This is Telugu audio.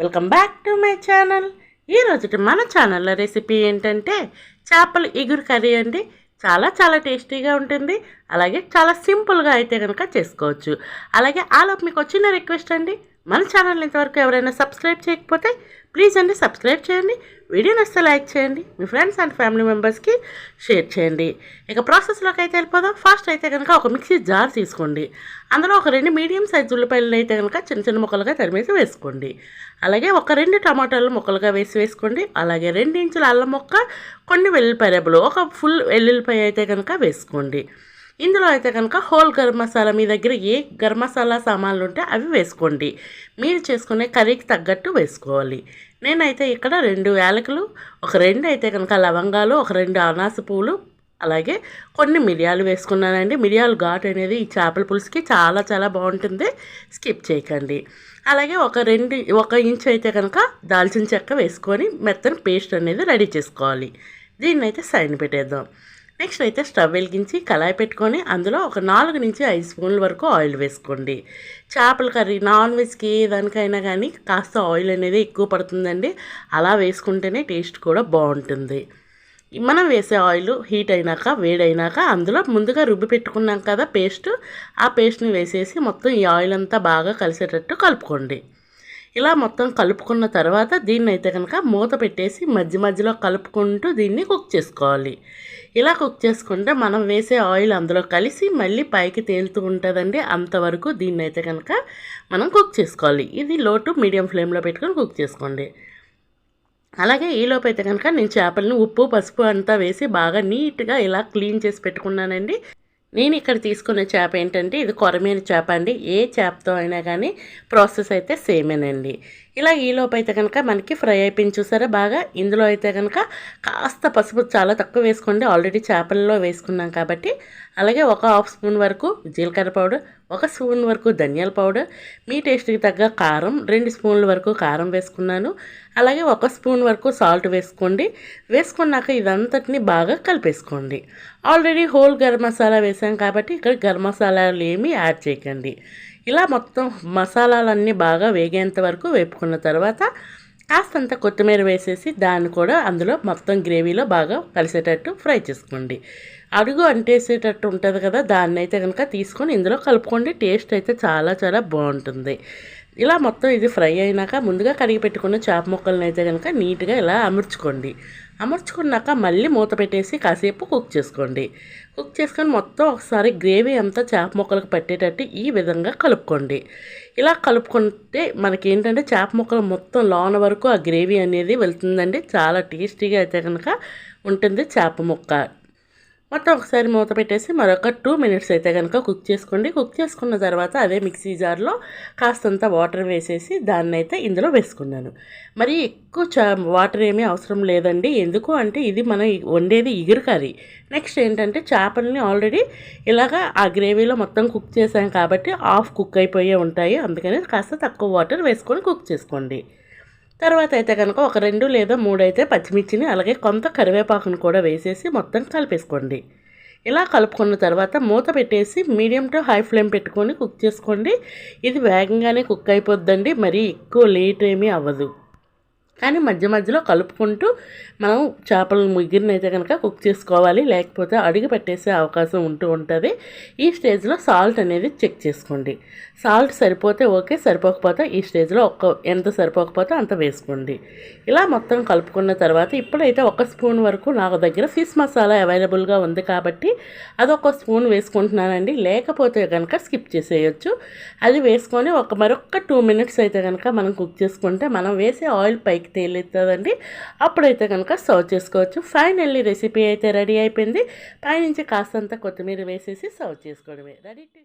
Welcome back to my channel ఈరోజు మన ఛానల్లో రెసిపీ ఏంటంటే చేపల ఇగురు కర్రీ అండి. చాలా చాలా టేస్టీగా ఉంటుంది. అలాగే చాలా సింపుల్గా అయితే కనుక చేసుకోవచ్చు. అలాగే ఆలోపు మీకు వచ్చిన రిక్వెస్ట్ అండి. మన ఛానల్ ఇంతవరకు ఎవరైనా సబ్స్క్రైబ్ చేయకపోతే ప్లీజ్ అండి సబ్స్క్రైబ్ చేయండి. వీడియో నచ్చితే లైక్ చేయండి. మీ ఫ్రెండ్స్ అండ్ ఫ్యామిలీ మెంబర్స్కి షేర్ చేయండి. ఇక ప్రాసెస్లోకి అయితే వెళ్ళిపోదాం. ఫస్ట్ అయితే కనుక ఒక మిక్సీ జార్ తీసుకోండి. అందులో ఒక రెండు మీడియం సైజ్ ఉల్లిపాయలు అయితే కనుక చిన్న చిన్న ముక్కలుగా తరిమేసి వేసుకోండి. అలాగే ఒక రెండు టమాటాలు ముక్కలుగా వేసి వేసుకోండి. అలాగే రెండు ఇంచుల అల్లం ముక్క కొన్ని వెల్లుల్లిపాయ రెబ్బలు ఒక ఫుల్ వెల్లుల్లిపాయ అయితే కనుక వేసుకోండి. ఇందులో అయితే కనుక హోల్ గరం మసాలా మీ దగ్గర ఏ గరం మసాలా సామాన్లు ఉంటే అవి వేసుకోండి. మీరు చేసుకునే కర్రీకి తగ్గట్టు వేసుకోవాలి. నేనైతే ఇక్కడ రెండు యాలకులు ఒక రెండు అయితే కనుక లవంగాలు ఒక రెండు అనాస పువ్వులు అలాగే కొన్ని మిరియాలు వేసుకున్నానండి. మిరియాలు ఘాట్ అనేది ఈ చేపల పులుసుకి చాలా చాలా బాగుంటుంది. స్కిప్ చేయకండి. అలాగే ఒక రెండు ఒక ఇంచ్ అయితే కనుక దాల్చిన చెక్క వేసుకొని మెత్తని పేస్ట్ అనేది రెడీ చేసుకోవాలి. దీన్ని అయితే సైడ్ పెట్టేద్దాం. నెక్స్ట్ అయితే స్టవ్ వెలిగించి కళాయి పెట్టుకొని అందులో ఒక నాలుగు నుంచి ఐదు స్పూన్ల వరకు ఆయిల్ వేసుకోండి. చేపల కర్రీ నాన్ వెజ్కి దానికైనా కానీ కాస్త ఆయిల్ అనేది ఎక్కువ పడుతుందండి. అలా వేసుకుంటేనే టేస్ట్ కూడా బాగుంటుంది. మనం వేసే ఆయిల్ హీట్ అయినాక వేడైనాక అందులో ముందుగా రుబ్బి పెట్టుకున్నాం కదా పేస్ట్ ఆ పేస్ట్ని వేసేసి మొత్తం ఈ ఆయిల్ అంతా బాగా కలిసేటట్టు కలుపుకోండి. ఇలా మొత్తం కలుపుకున్న తర్వాత దీన్ని అయితే కనుక మూత పెట్టేసి మధ్య మధ్యలో కలుపుకుంటూ దీన్ని కుక్ చేసుకోవాలి. ఇలా కుక్ చేసుకుంటే మనం వేసే ఆయిల్ అందులో కలిసి మళ్ళీ పైకి తేలుతూ ఉంటుందండి. అంతవరకు దీన్ని అయితే కనుక మనం కుక్ చేసుకోవాలి. ఇది లో టు మీడియం ఫ్లేమ్లో పెట్టుకొని కుక్ చేసుకోండి. అలాగే ఈలోపు అయితే కనుక నేను చేపలను ఉప్పు పసుపు అంతా వేసి బాగా నీట్గా ఇలా క్లీన్ చేసి పెట్టుకున్నానండి. నేను ఇక్కడ తీసుకున్న చేప ఏంటంటే ఇది కొరమీన చేప అండి. ఏ చేపతో అయినా కానీ ప్రాసెస్ అయితే సేమేనండి. ఇలా ఈలోపు అయితే కనుక మనకి ఫ్రై అయిపోయింది చూసారా? బాగా ఇందులో అయితే కనుక కాస్త పసుపు చాలా తక్కువ వేసుకోండి. ఆల్రెడీ చేపల్లో వేసుకున్నాం కాబట్టి. అలాగే ఒక హాఫ్ స్పూన్ వరకు జీలకర్ర పౌడర్ ఒక స్పూన్ వరకు ధనియాల పౌడర్ మీ టేస్ట్కి తగ్గ కారం రెండు స్పూన్ల వరకు కారం వేసుకున్నాను. అలాగే ఒక స్పూన్ వరకు సాల్ట్ వేసుకోండి. వేసుకున్నాక ఇదంతటిని బాగా కలిపేసుకోండి. ఆల్రెడీ హోల్ గరం మసాలా వేసాం కాబట్టి ఇక్కడ గరం మసాలాలు ఏమీ యాడ్ చేయకండి. ఇలా మొత్తం మసాలాలన్నీ బాగా వేగేంత వరకు వేపుకున్న తర్వాత కాస్తంత కొత్తిమీర వేసేసి దాన్ని కూడా అందులో మొత్తం గ్రేవీలో బాగా కలిసేటట్టు ఫ్రై చేసుకోండి. అడుగు అంటేసేటట్టు ఉంటుంది కదా దాన్ని అయితే కనుక తీసుకొని ఇందులో కలుపుకోండి. టేస్ట్ అయితే చాలా చాలా బాగుంటుంది. ఇలా మొత్తం ఇది ఫ్రై అయినాక ముందుగా కడిగి పెట్టుకున్న చేప ముక్కలను అయితే కనుక నీట్గా ఇలా అమర్చుకోండి. అమర్చుకున్నాక మళ్ళీ మూత పెట్టేసి కాసేపు కుక్ చేసుకోండి. కుక్ చేసుకొని మొత్తం ఒకసారి గ్రేవీ అంతా చేప ముక్కలకు పట్టేటట్టు ఈ విధంగా కలుపుకోండి. ఇలా కలుపుకుంటే మనకి ఏంటంటే చేప ముక్కలు మొత్తం లోన వరకు ఆ గ్రేవీ అనేది వెళ్తుందండి. చాలా టేస్టీగా అయితే కనుక ఉంటుంది చేప ముక్క. మొత్తం ఒకసారి మూత పెట్టేసి మరొక టూ మినిట్స్ అయితే కనుక కుక్ చేసుకోండి. కుక్ చేసుకున్న తర్వాత అదే మిక్సీ జార్లో కాస్తంత వాటర్ వేసేసి దాన్ని అయితే ఇందులో వేసుకున్నాను. మరి ఎక్కువ చా వాటర్ ఏమీ అవసరం లేదండి. ఎందుకు అంటే ఇది మనం వండేది ఇగురు కర్రీ. నెక్స్ట్ ఏంటంటే చేపల్ని ఆల్రెడీ ఇలాగా ఆ గ్రేవీలో మొత్తం కుక్ చేసాం కాబట్టి ఆఫ్ కుక్ అయిపోయే ఉంటాయి. అందుకని కాస్త తక్కువ వాటర్ వేసుకొని కుక్ చేసుకోండి. తర్వాత అయితే కనుక ఒక రెండు లేదా మూడు అయితే పచ్చిమిర్చిని అలాగే కొంత కరివేపాకును కూడా వేసేసి మొత్తం కలిపేసుకోండి. ఇలా కలుపుకున్న తర్వాత మూత పెట్టేసి మీడియం టు హై ఫ్లేమ్ పెట్టుకొని కుక్ చేసుకోండి. ఇది వేగంగానే కుక్ అయిపోద్దండి. మరీ ఎక్కువ లేట్ ఏమీ అవ్వదు. కానీ మధ్య మధ్యలో కలుపుకుంటూ మనం చేపల ముగ్గిరినైతే కనుక కుక్ చేసుకోవాలి. లేకపోతే అడుగు పెట్టేసే అవకాశం ఉంటూ ఉంటుంది. ఈ స్టేజ్లో సాల్ట్ అనేది చెక్ చేసుకోండి. సాల్ట్ సరిపోతే ఓకే సరిపోకపోతే ఈ స్టేజ్లో ఒక్క ఎంత సరిపోకపోతే అంత వేసుకోండి. ఇలా మొత్తం కలుపుకున్న తర్వాత ఇప్పుడైతే ఒక స్పూన్ వరకు నాకు దగ్గర ఫిష్ మసాలా అవైలబుల్గా ఉంది కాబట్టి అది ఒక స్పూన్ వేసుకుంటున్నానండి. లేకపోతే కనుక స్కిప్ చేసేయచ్చు. అది వేసుకొని ఒక మరొక టూ మినిట్స్ అయితే కనుక మనం కుక్ చేసుకుంటే మనం వేసే ఆయిల్ పైకి పైకి తేలుతుందండి. అప్పుడైతే కనుక సర్వ్ చేసుకోవచ్చు. ఫైనల్లీ రెసిపీ అయితే రెడీ అయిపోయింది. పైనుంచి కాస్తంత కొత్తిమీర వేసేసి సర్వ్ చేసుకోవడమే. Ready to